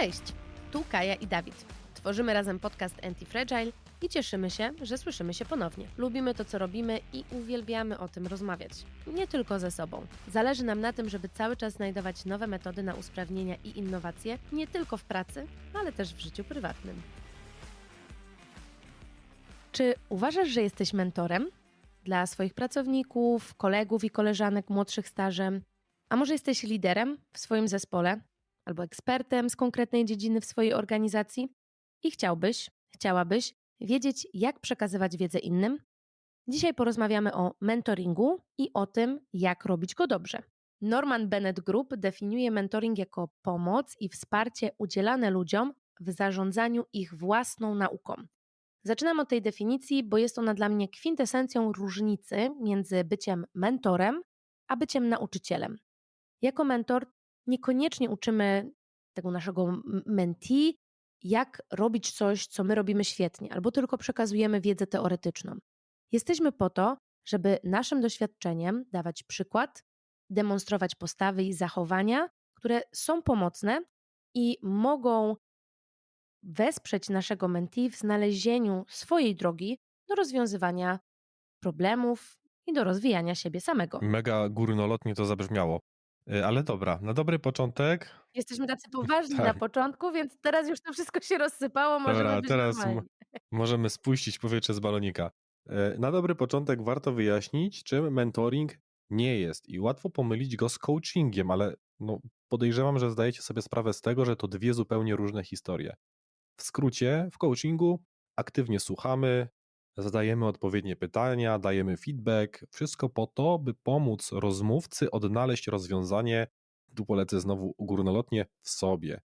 Cześć, tu Kaja i Dawid. Tworzymy razem podcast Anti-Fragile i cieszymy się, że słyszymy się ponownie. Lubimy to, co robimy i uwielbiamy o tym rozmawiać. Nie tylko ze sobą. Zależy nam na tym, żeby cały czas znajdować nowe metody na usprawnienia i innowacje, nie tylko w pracy, ale też w życiu prywatnym. Czy uważasz, że jesteś mentorem dla swoich pracowników, kolegów i koleżanek młodszych stażem? A może jesteś liderem w swoim zespole albo ekspertem z konkretnej dziedziny w swojej organizacji i chciałbyś, chciałabyś wiedzieć, jak przekazywać wiedzę innym? Dzisiaj porozmawiamy o mentoringu i o tym, jak robić go dobrze. Norman Bennett Group definiuje mentoring jako pomoc i wsparcie udzielane ludziom w zarządzaniu ich własną nauką. Zaczynam od tej definicji, bo jest ona dla mnie kwintesencją różnicy między byciem mentorem a byciem nauczycielem. Jako mentor niekoniecznie uczymy tego naszego mentee, jak robić coś, co my robimy świetnie, albo tylko przekazujemy wiedzę teoretyczną. Jesteśmy po to, żeby naszym doświadczeniem dawać przykład, demonstrować postawy i zachowania, które są pomocne i mogą wesprzeć naszego mentee w znalezieniu swojej drogi do rozwiązywania problemów i do rozwijania siebie samego. Mega górnolotnie to zabrzmiało. Y, Ale dobra, na dobry początek. Jesteśmy tacy poważni na Tak. początku, więc teraz już to wszystko się rozsypało, możemy Dobra, teraz możemy spuścić powietrze z balonika. Y, Na dobry początek warto wyjaśnić, czym mentoring nie jest. I łatwo pomylić go z coachingiem, ale no, podejrzewam, że zdajecie sobie sprawę z tego, że to dwie zupełnie różne historie. W skrócie, w coachingu aktywnie słuchamy, zadajemy odpowiednie pytania, dajemy feedback, wszystko po to, by pomóc rozmówcy odnaleźć rozwiązanie, tu polecę znowu górnolotnie, w sobie.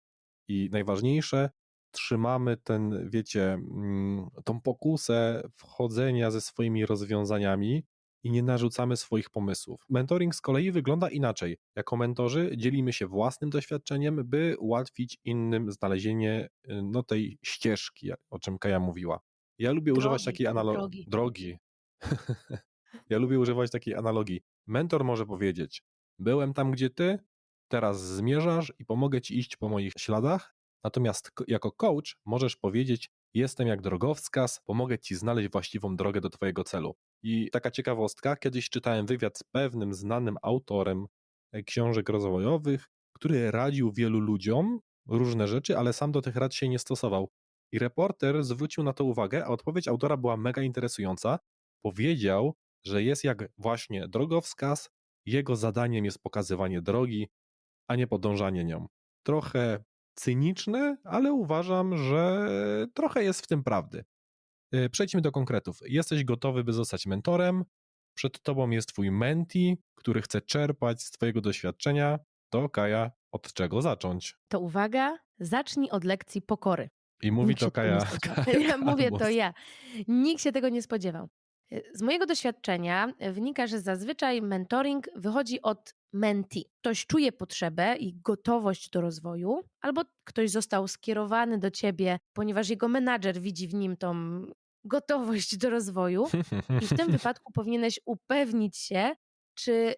I najważniejsze, trzymamy ten, wiecie, mm, tą pokusę wchodzenia ze swoimi rozwiązaniami i nie narzucamy swoich pomysłów. Mentoring z kolei wygląda inaczej. Jako mentorzy dzielimy się własnym doświadczeniem, by ułatwić innym znalezienie y, no, tej ścieżki, o czym Kaja mówiła. Ja lubię używać Drogi, takiej analogii. drogi. Drogi. ja lubię używać takiej analogii. Mentor może powiedzieć: Byłem tam, gdzie ty, teraz zmierzasz i pomogę ci iść po moich śladach. Natomiast ko- jako coach możesz powiedzieć: Jestem jak drogowskaz, pomogę ci znaleźć właściwą drogę do twojego celu. I taka ciekawostka: kiedyś czytałem wywiad z pewnym znanym autorem e, książek rozwojowych, który radził wielu ludziom różne rzeczy, ale sam do tych rad się nie stosował. I reporter zwrócił na to uwagę, a odpowiedź autora była mega interesująca. Powiedział, że jest jak właśnie drogowskaz, jego zadaniem jest pokazywanie drogi, a nie podążanie nią. Trochę cyniczne, ale uważam, że trochę jest w tym prawdy. Yy, Przejdźmy do konkretów. Jesteś gotowy, by zostać mentorem. Przed tobą jest twój mentee, który chce czerpać z twojego doświadczenia. To Kaja, od czego zacząć? To uwaga, zacznij od lekcji pokory. I mówi to Kaja. Ja mówię to ja. Nikt się tego nie spodziewał. Z mojego doświadczenia wynika, że zazwyczaj mentoring wychodzi od mentee. Ktoś czuje potrzebę i gotowość do rozwoju, albo ktoś został skierowany do ciebie, ponieważ jego menadżer widzi w nim tą gotowość do rozwoju. I w tym wypadku powinieneś upewnić się, czy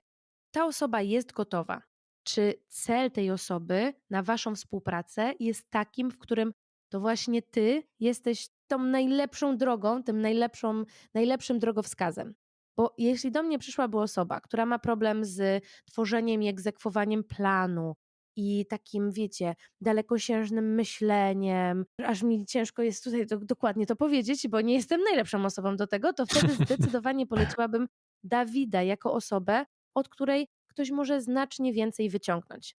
ta osoba jest gotowa. Czy cel tej osoby na waszą współpracę jest takim, w którym to właśnie ty jesteś tą najlepszą drogą, tym najlepszą, najlepszym drogowskazem. Bo jeśli do mnie przyszłaby osoba, która ma problem z tworzeniem i egzekwowaniem planu i takim, wiecie, dalekosiężnym myśleniem, aż mi ciężko jest tutaj do, dokładnie to powiedzieć, bo nie jestem najlepszą osobą do tego, to wtedy zdecydowanie poleciłabym Dawida jako osobę, od której ktoś może znacznie więcej wyciągnąć.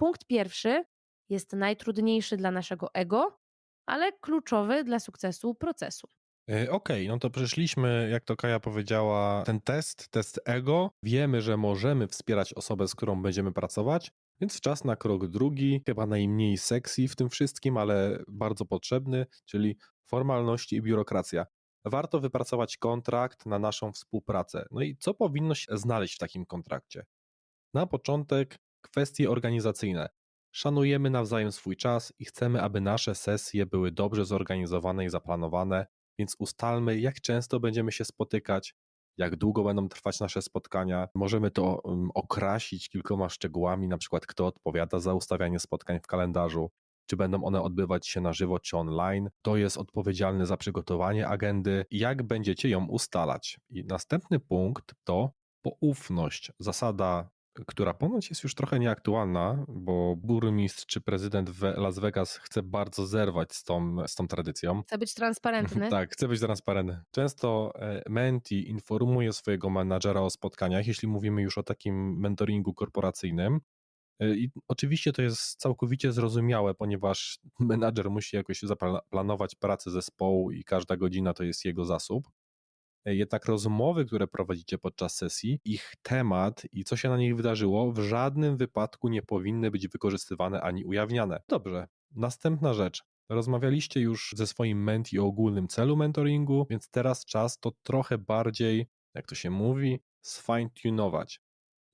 Punkt pierwszy jest najtrudniejszy dla naszego ego, ale kluczowy dla sukcesu procesu. E, Okej, no to przeszliśmy, jak to Kaja powiedziała, ten test, test ego. Wiemy, że możemy wspierać osobę, z którą będziemy pracować, więc czas na krok drugi, chyba najmniej sexy w tym wszystkim, ale bardzo potrzebny, czyli formalności i biurokracja. Warto wypracować kontrakt na naszą współpracę. No i co powinno się znaleźć w takim kontrakcie? Na początek kwestie organizacyjne. Szanujemy nawzajem swój czas i chcemy, aby nasze sesje były dobrze zorganizowane i zaplanowane, więc ustalmy, jak często będziemy się spotykać, jak długo będą trwać nasze spotkania. Możemy to okrasić kilkoma szczegółami, na przykład kto odpowiada za ustawianie spotkań w kalendarzu, czy będą one odbywać się na żywo, czy online, kto jest odpowiedzialny za przygotowanie agendy, jak będziecie ją ustalać. I następny punkt to poufność, zasada która ponoć jest już trochę nieaktualna, bo burmistrz czy prezydent w Las Vegas chce bardzo zerwać z tą, z tą tradycją. Chce być transparentny. tak, chce być transparentny. Często e, menti informuje swojego menadżera o spotkaniach, jeśli mówimy już o takim mentoringu korporacyjnym. E, I oczywiście to jest całkowicie zrozumiałe, ponieważ menadżer musi jakoś zaplanować pracę zespołu i każda godzina to jest jego zasób. Jednak rozmowy, które prowadzicie podczas sesji, ich temat i co się na nich wydarzyło, w żadnym wypadku nie powinny być wykorzystywane ani ujawniane. Dobrze, następna rzecz. Rozmawialiście już ze swoim menti o ogólnym celu mentoringu, więc teraz czas to trochę bardziej, jak to się mówi, sfine-tunować.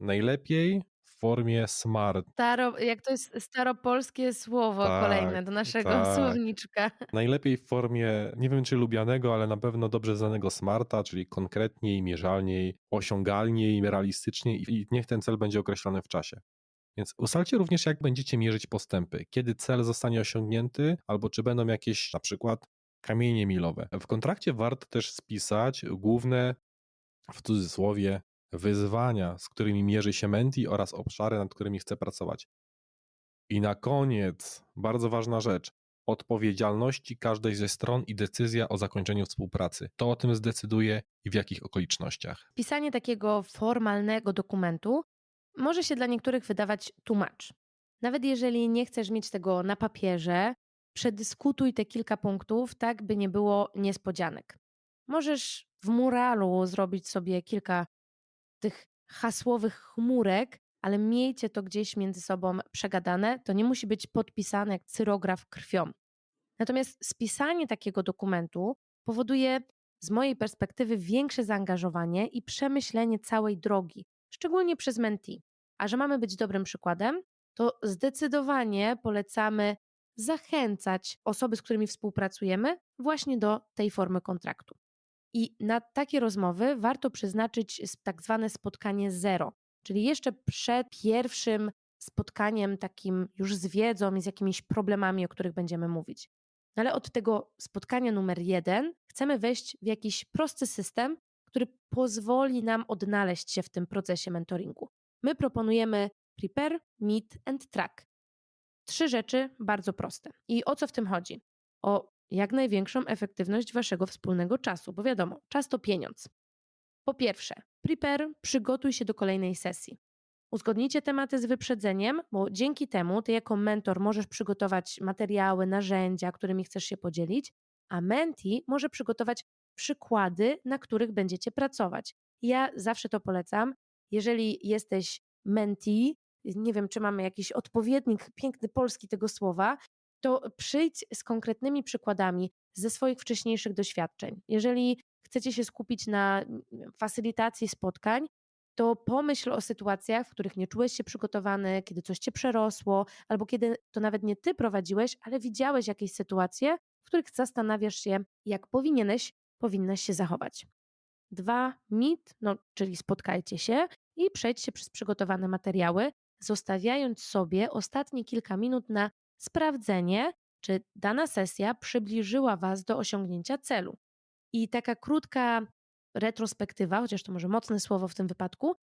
Najlepiej formie smart. Staro, jak to jest staropolskie słowo Tak, kolejne do naszego tak. słowniczka. Najlepiej w formie, nie wiem czy lubianego, ale na pewno dobrze znanego smarta, czyli konkretniej, mierzalniej, osiągalniej, realistyczniej i niech ten cel będzie określony w czasie. Więc ustalcie również, jak będziecie mierzyć postępy, kiedy cel zostanie osiągnięty, albo czy będą jakieś na przykład kamienie milowe. W kontrakcie warto też spisać główne, w cudzysłowie, wyzwania, z którymi mierzy się Menti oraz obszary, nad którymi chce pracować. I na koniec, bardzo ważna rzecz, odpowiedzialności każdej ze stron i decyzja o zakończeniu współpracy. To o tym zdecyduje i w jakich okolicznościach. Pisanie takiego formalnego dokumentu może się dla niektórych wydawać tłumacz. Nawet jeżeli nie chcesz mieć tego na papierze, przedyskutuj te kilka punktów, tak by nie było niespodzianek. Możesz w muralu zrobić sobie kilka tych hasłowych chmurek, ale miejcie to gdzieś między sobą przegadane. To nie musi być podpisane jak cyrograf krwią. Natomiast spisanie takiego dokumentu powoduje z mojej perspektywy większe zaangażowanie i przemyślenie całej drogi, szczególnie przez mentee. A że mamy być dobrym przykładem, to zdecydowanie polecamy zachęcać osoby, z którymi współpracujemy, właśnie do tej formy kontraktu. I na takie rozmowy warto przeznaczyć tak zwane spotkanie zero, czyli jeszcze przed pierwszym spotkaniem takim już z wiedzą i z jakimiś problemami, o których będziemy mówić. No ale od tego spotkania numer jeden chcemy wejść w jakiś prosty system, który pozwoli nam odnaleźć się w tym procesie mentoringu. My proponujemy prepare, meet and track. Trzy rzeczy bardzo proste. I o co w tym chodzi? O jak największą efektywność waszego wspólnego czasu, bo wiadomo, czas to pieniądz. Po pierwsze, prepare, przygotuj się do kolejnej sesji. Uzgodnijcie tematy z wyprzedzeniem, bo dzięki temu ty jako mentor możesz przygotować materiały, narzędzia, którymi chcesz się podzielić, a menti może przygotować przykłady, na których będziecie pracować. Ja zawsze to polecam. Jeżeli jesteś menti, nie wiem, czy mamy jakiś odpowiednik piękny polski tego słowa, to przyjdź z konkretnymi przykładami ze swoich wcześniejszych doświadczeń. Jeżeli chcecie się skupić na facylitacji spotkań, to pomyśl o sytuacjach, w których nie czułeś się przygotowany, kiedy coś cię przerosło, albo kiedy to nawet nie ty prowadziłeś, ale widziałeś jakieś sytuacje, w których zastanawiasz się, jak powinieneś, powinnaś się zachować. Dwa, meet, no, czyli spotkajcie się i przejdźcie przez przygotowane materiały, zostawiając sobie ostatnie kilka minut na sprawdzenie, czy dana sesja przybliżyła Was do osiągnięcia celu. I taka krótka retrospektywa, chociaż to może mocne słowo w tym wypadku,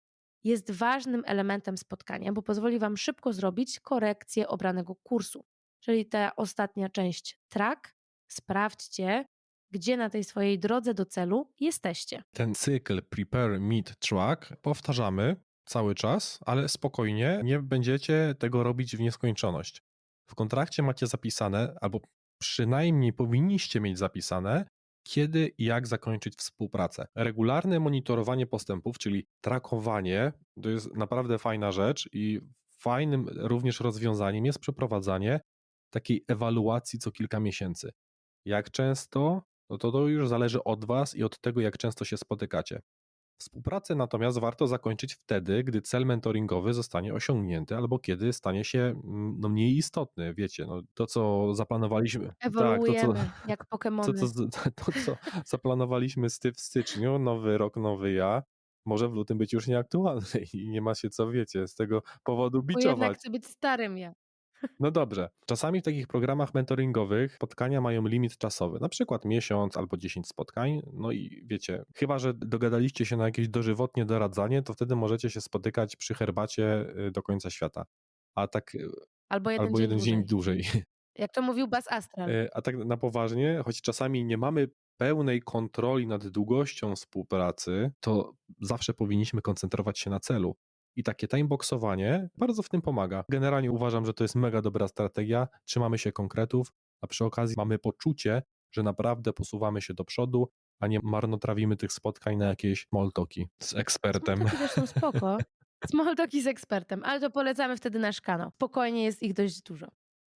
jest ważnym elementem spotkania, bo pozwoli Wam szybko zrobić korekcję obranego kursu. Czyli ta ostatnia część track, sprawdźcie, gdzie na tej swojej drodze do celu jesteście. Ten cykl prepare, meet, track powtarzamy cały czas, ale spokojnie, nie będziecie tego robić w nieskończoność. W kontrakcie macie zapisane, albo przynajmniej powinniście mieć zapisane, kiedy i jak zakończyć współpracę. Regularne monitorowanie postępów, czyli trakowanie, to jest naprawdę fajna rzecz i fajnym również rozwiązaniem jest przeprowadzanie takiej ewaluacji co kilka miesięcy. Jak często, no to to już zależy od Was i od tego, jak często się spotykacie. Współpracę natomiast warto zakończyć wtedy, gdy cel mentoringowy zostanie osiągnięty albo kiedy stanie się mm, no, mniej istotny. Wiecie, no, to co zaplanowaliśmy. Ewoluujemy tak, to, co, jak Pokémony. To, to, to, co zaplanowaliśmy w styczniu, nowy rok, nowy ja, może w lutym być już nieaktualny i nie ma się co, wiecie, z tego powodu Bo jednak biczować. chcę być starym ja. No dobrze. Czasami w takich programach mentoringowych spotkania mają limit czasowy, na przykład miesiąc albo 10 spotkań. No i wiecie, chyba że dogadaliście się na jakieś dożywotnie doradzanie, to wtedy możecie się spotykać przy herbacie y, do końca świata. A tak, y, Albo jeden albo dzień jeden dłużej. dzień dłużej. Jak to mówił Bas Astral. Y, A tak na poważnie, choć czasami nie mamy pełnej kontroli nad długością współpracy, to zawsze powinniśmy koncentrować się na celu. I takie timeboxowanie bardzo w tym pomaga. Generalnie uważam, że to jest mega dobra strategia. Trzymamy się konkretów, a przy okazji mamy poczucie, że naprawdę posuwamy się do przodu, a nie marnotrawimy tych spotkań na jakieś moltoki z ekspertem. Smalltalki też są spoko. Smalltalki z ekspertem, ale to polecamy wtedy nasz kanał. Spokojnie jest ich dość dużo.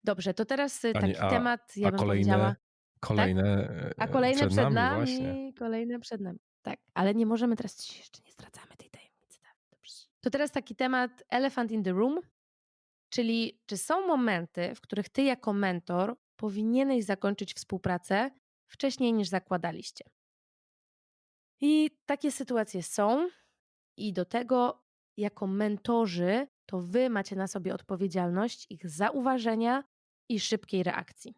Dobrze, to teraz y, taki a- temat, ja a bym kolejne, powiedziała. kolejne, A e, kolejne przed, przed, nami, nami, kolejne przed nami. Tak, ale nie możemy teraz, jeszcze nie zdradzamy tej tajemnicy. Tak, dobrze. To teraz taki temat elephant in the room, czyli czy są momenty, w których ty jako mentor powinieneś zakończyć współpracę wcześniej niż zakładaliście. I takie sytuacje są i do tego jako mentorzy to wy macie na sobie odpowiedzialność ich zauważenia i szybkiej reakcji.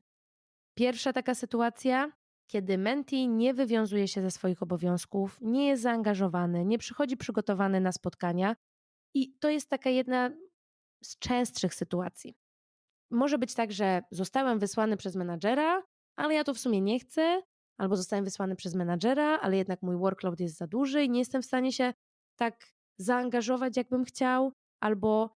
Pierwsza taka sytuacja, kiedy mentee nie wywiązuje się ze swoich obowiązków, nie jest zaangażowany, nie przychodzi przygotowany na spotkania i to jest taka jedna z częstszych sytuacji. Może być tak, że zostałem wysłany przez menadżera, ale ja to w sumie nie chcę, albo zostałem wysłany przez menadżera, ale jednak mój workload jest za duży i nie jestem w stanie się tak zaangażować, jakbym chciał, albo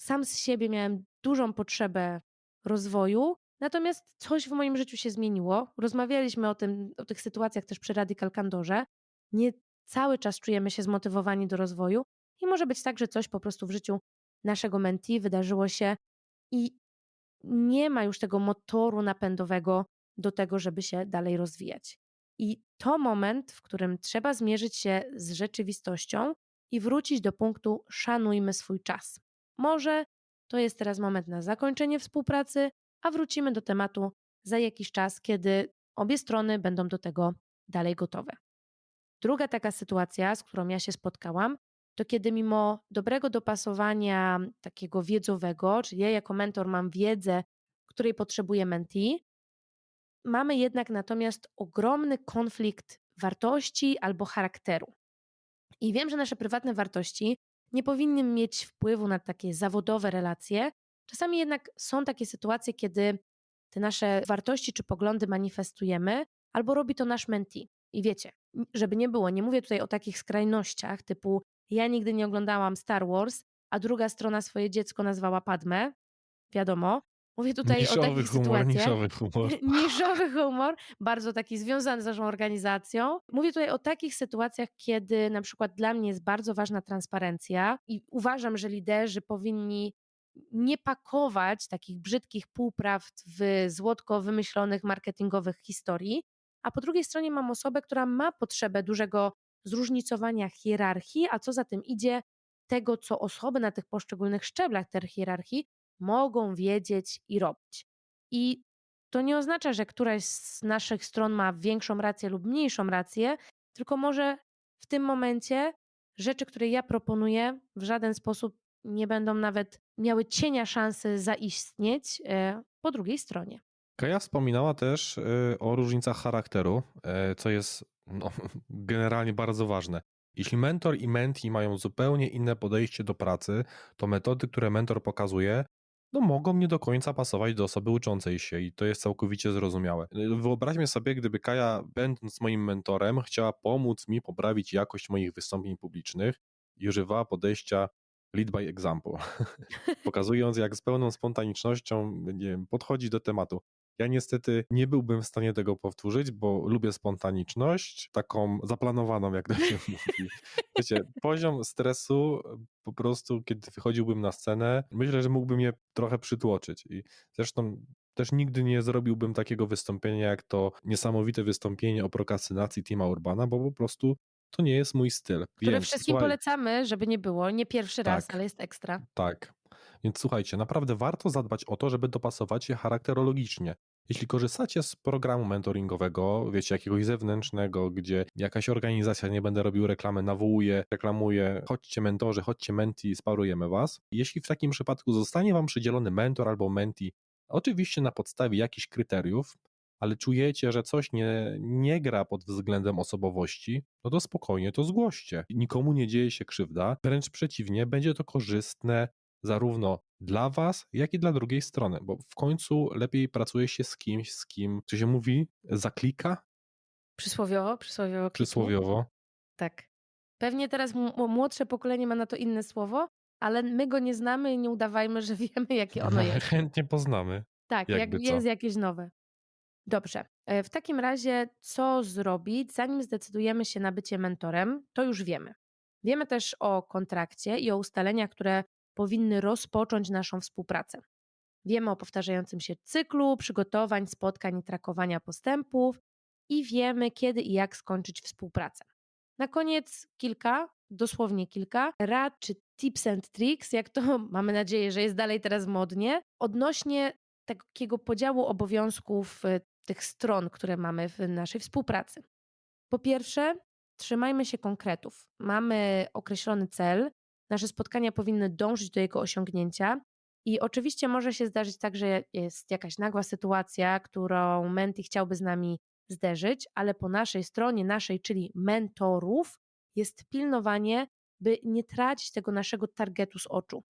sam z siebie miałem dużą potrzebę rozwoju, natomiast coś w moim życiu się zmieniło. Rozmawialiśmy o, tym, o tych sytuacjach też przy Radical Candorze. Nie cały czas czujemy się zmotywowani do rozwoju i może być tak, że coś po prostu w życiu naszego mentee wydarzyło się i nie ma już tego motoru napędowego do tego, żeby się dalej rozwijać. I to moment, w którym trzeba zmierzyć się z rzeczywistością i wrócić do punktu szanujmy swój czas. Może to jest teraz moment na zakończenie współpracy, a wrócimy do tematu za jakiś czas, kiedy obie strony będą do tego dalej gotowe. Druga taka sytuacja, z którą ja się spotkałam, to kiedy mimo dobrego dopasowania takiego wiedzowego, czyli ja jako mentor mam wiedzę, której potrzebuje mentee, mamy jednak natomiast ogromny konflikt wartości albo charakteru. I wiem, że nasze prywatne wartości nie powinny mieć wpływu na takie zawodowe relacje. Czasami jednak są takie sytuacje, kiedy te nasze wartości czy poglądy manifestujemy, albo robi to nasz mentee. I wiecie, żeby nie było, nie mówię tutaj o takich skrajnościach typu ja nigdy nie oglądałam Star Wars, a druga strona swoje dziecko nazwała Padme. Wiadomo. Mówię tutaj o niszowy takich humor, sytuacjach. niszowy humor. Niszowy humor, bardzo taki związany z naszą organizacją. Mówię tutaj o takich sytuacjach, kiedy na przykład dla mnie jest bardzo ważna transparencja i uważam, że liderzy powinni nie pakować takich brzydkich półprawd w złotko wymyślonych marketingowych historii, a po drugiej stronie mam osobę, która ma potrzebę dużego zróżnicowania hierarchii, a co za tym idzie, tego, co osoby na tych poszczególnych szczeblach tej hierarchii mogą wiedzieć i robić. I to nie oznacza, że któraś z naszych stron ma większą rację lub mniejszą rację, tylko może w tym momencie rzeczy, które ja proponuję, w żaden sposób nie będą nawet miały cienia szansy zaistnieć e, po drugiej stronie. Kaja wspominała też y, o różnicach charakteru, y, co jest no, generalnie bardzo ważne. Jeśli mentor i mentee mają zupełnie inne podejście do pracy, to metody, które mentor pokazuje, no mogą nie do końca pasować do osoby uczącej się i to jest całkowicie zrozumiałe. Wyobraźmy sobie, gdyby Kaja, będąc moim mentorem, chciała pomóc mi poprawić jakość moich wystąpień publicznych i używała podejścia lead by example, pokazując jak z pełną spontanicznością wiem, podchodzi do tematu. Ja niestety nie byłbym w stanie tego powtórzyć, bo lubię spontaniczność, taką zaplanowaną, jak to się mówi. Wiecie, poziom stresu po prostu, kiedy wychodziłbym na scenę, myślę, że mógłby mnie trochę przytłoczyć. I zresztą też nigdy nie zrobiłbym takiego wystąpienia, jak to niesamowite wystąpienie o prokrastynacji Tima Urbana, bo po prostu to nie jest mój styl. Które Więc, wszystkim słuchaj- polecamy, żeby nie było. Nie pierwszy raz, Tak. ale jest ekstra. tak. Więc słuchajcie, naprawdę warto zadbać o to, żeby dopasować się charakterologicznie. Jeśli korzystacie z programu mentoringowego, wiecie, jakiegoś zewnętrznego, gdzie jakaś organizacja, nie będę robił reklamy, nawołuje, reklamuje, chodźcie mentorzy, chodźcie menti, sparujemy was. Jeśli w takim przypadku zostanie wam przydzielony mentor albo menti, oczywiście na podstawie jakichś kryteriów, ale czujecie, że coś nie, nie gra pod względem osobowości, no to spokojnie to zgłoście. Nikomu nie dzieje się krzywda, wręcz przeciwnie, będzie to korzystne zarówno dla was, jak i dla drugiej strony, bo w końcu lepiej pracuje się z kimś, z kim, co się mówi, zaklika, Przysłowiowo, przysłowiowo. przysłowiowo. Tak. Pewnie teraz młodsze pokolenie ma na to inne słowo, ale my go nie znamy i nie udawajmy, że wiemy, jakie ono jest. Chętnie poznamy. Tak, jak Jakby co. jest jakieś nowe. Dobrze. E, W takim razie, co zrobić, zanim zdecydujemy się na bycie mentorem, to już wiemy. Wiemy też o kontrakcie i o ustaleniach, które powinny rozpocząć naszą współpracę. Wiemy o powtarzającym się cyklu przygotowań, spotkań i trakowania postępów i wiemy, kiedy i jak skończyć współpracę. Na koniec kilka, dosłownie kilka rad czy tips and tricks, jak to mamy nadzieję, że jest dalej teraz modnie, odnośnie takiego podziału obowiązków y, tych stron, które mamy w naszej współpracy. Po pierwsze, trzymajmy się konkretów. Mamy określony cel, nasze spotkania powinny dążyć do jego osiągnięcia. I oczywiście może się zdarzyć tak, że jest jakaś nagła sytuacja, którą menti chciałby z nami zderzyć, ale po naszej stronie, naszej, czyli mentorów, jest pilnowanie, by nie tracić tego naszego targetu z oczu.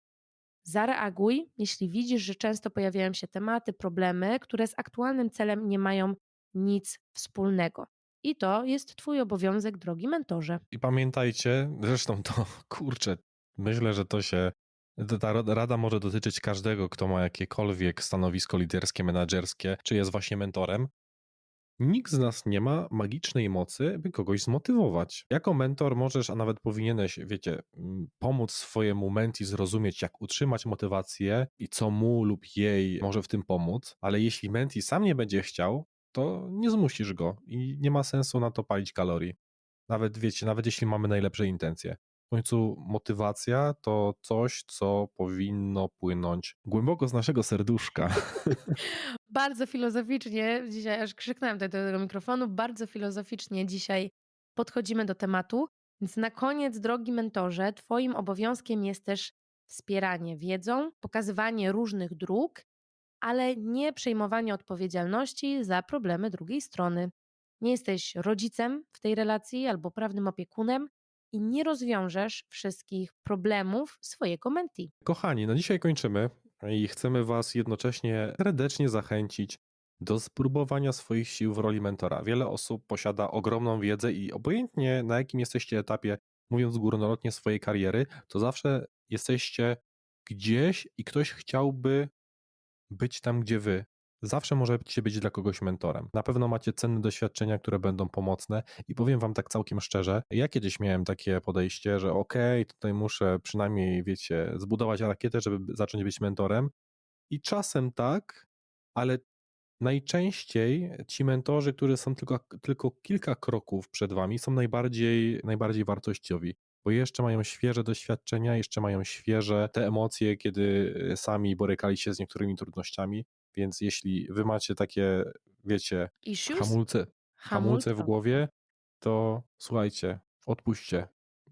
Zareaguj, jeśli widzisz, że często pojawiają się tematy, problemy, które z aktualnym celem nie mają nic wspólnego. I to jest Twój obowiązek, drogi mentorze. I pamiętajcie, zresztą to, kurczę, myślę, że to się, ta rada może dotyczyć każdego, kto ma jakiekolwiek stanowisko liderskie, menedżerskie, czy jest właśnie mentorem. Nikt z nas nie ma magicznej mocy, by kogoś zmotywować. Jako mentor możesz, a nawet powinieneś, wiecie, mm, pomóc swojemu menti zrozumieć, jak utrzymać motywację i co mu lub jej może w tym pomóc, ale jeśli menti sam nie będzie chciał, to nie zmusisz go i nie ma sensu na to palić kalorii. Nawet wiecie, nawet jeśli mamy najlepsze intencje. W końcu motywacja to coś, co powinno płynąć głęboko z naszego serduszka. Bardzo filozoficznie, dzisiaj aż krzyknąłem tutaj do tego mikrofonu, bardzo filozoficznie dzisiaj podchodzimy do tematu. Więc na koniec, drogi mentorze, Twoim obowiązkiem jest też wspieranie wiedzą, pokazywanie różnych dróg, ale nie przejmowanie odpowiedzialności za problemy drugiej strony. Nie jesteś rodzicem w tej relacji albo prawnym opiekunem i nie rozwiążesz wszystkich problemów swojego menti. Kochani, no dzisiaj kończymy i chcemy Was jednocześnie serdecznie zachęcić do spróbowania swoich sił w roli mentora. Wiele osób posiada ogromną wiedzę i obojętnie na jakim jesteście etapie, mówiąc górnolotnie swojej kariery, to zawsze jesteście gdzieś i ktoś chciałby być tam, gdzie Wy. Zawsze możecie być dla kogoś mentorem. Na pewno macie cenne doświadczenia, które będą pomocne i powiem wam tak całkiem szczerze, ja kiedyś miałem takie podejście, że okej, okay, tutaj muszę przynajmniej, wiecie, zbudować rakietę, żeby zacząć być mentorem i czasem tak, ale najczęściej ci mentorzy, którzy są tylko, tylko kilka kroków przed wami, są najbardziej, najbardziej wartościowi bo jeszcze mają świeże doświadczenia, jeszcze mają świeże te emocje, kiedy sami borykali się z niektórymi trudnościami. Więc jeśli wy macie takie, wiecie, Issues? hamulce, hamulce w głowie, to słuchajcie, odpuśćcie.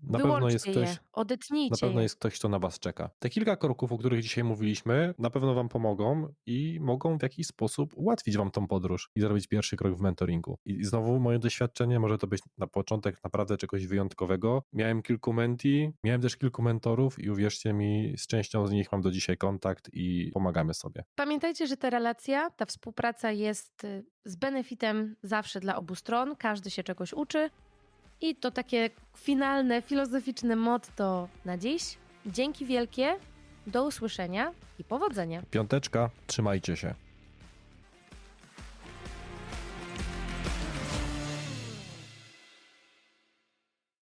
Na pewno jest je, ktoś, odetnijcie na pewno je. jest ktoś, kto na was czeka. Te kilka kroków, o których dzisiaj mówiliśmy, na pewno wam pomogą i mogą w jakiś sposób ułatwić wam tą podróż i zrobić pierwszy krok w mentoringu. I znowu moje doświadczenie może to być na początek naprawdę czegoś wyjątkowego. Miałem kilku menti, miałem też kilku mentorów i uwierzcie mi, z częścią z nich mam do dzisiaj kontakt i pomagamy sobie. Pamiętajcie, że ta relacja, ta współpraca jest y, z benefitem zawsze dla obu stron, każdy się czegoś uczy. I to takie finalne, filozoficzne motto na dziś. Dzięki wielkie, do usłyszenia i powodzenia. Piąteczka, trzymajcie się.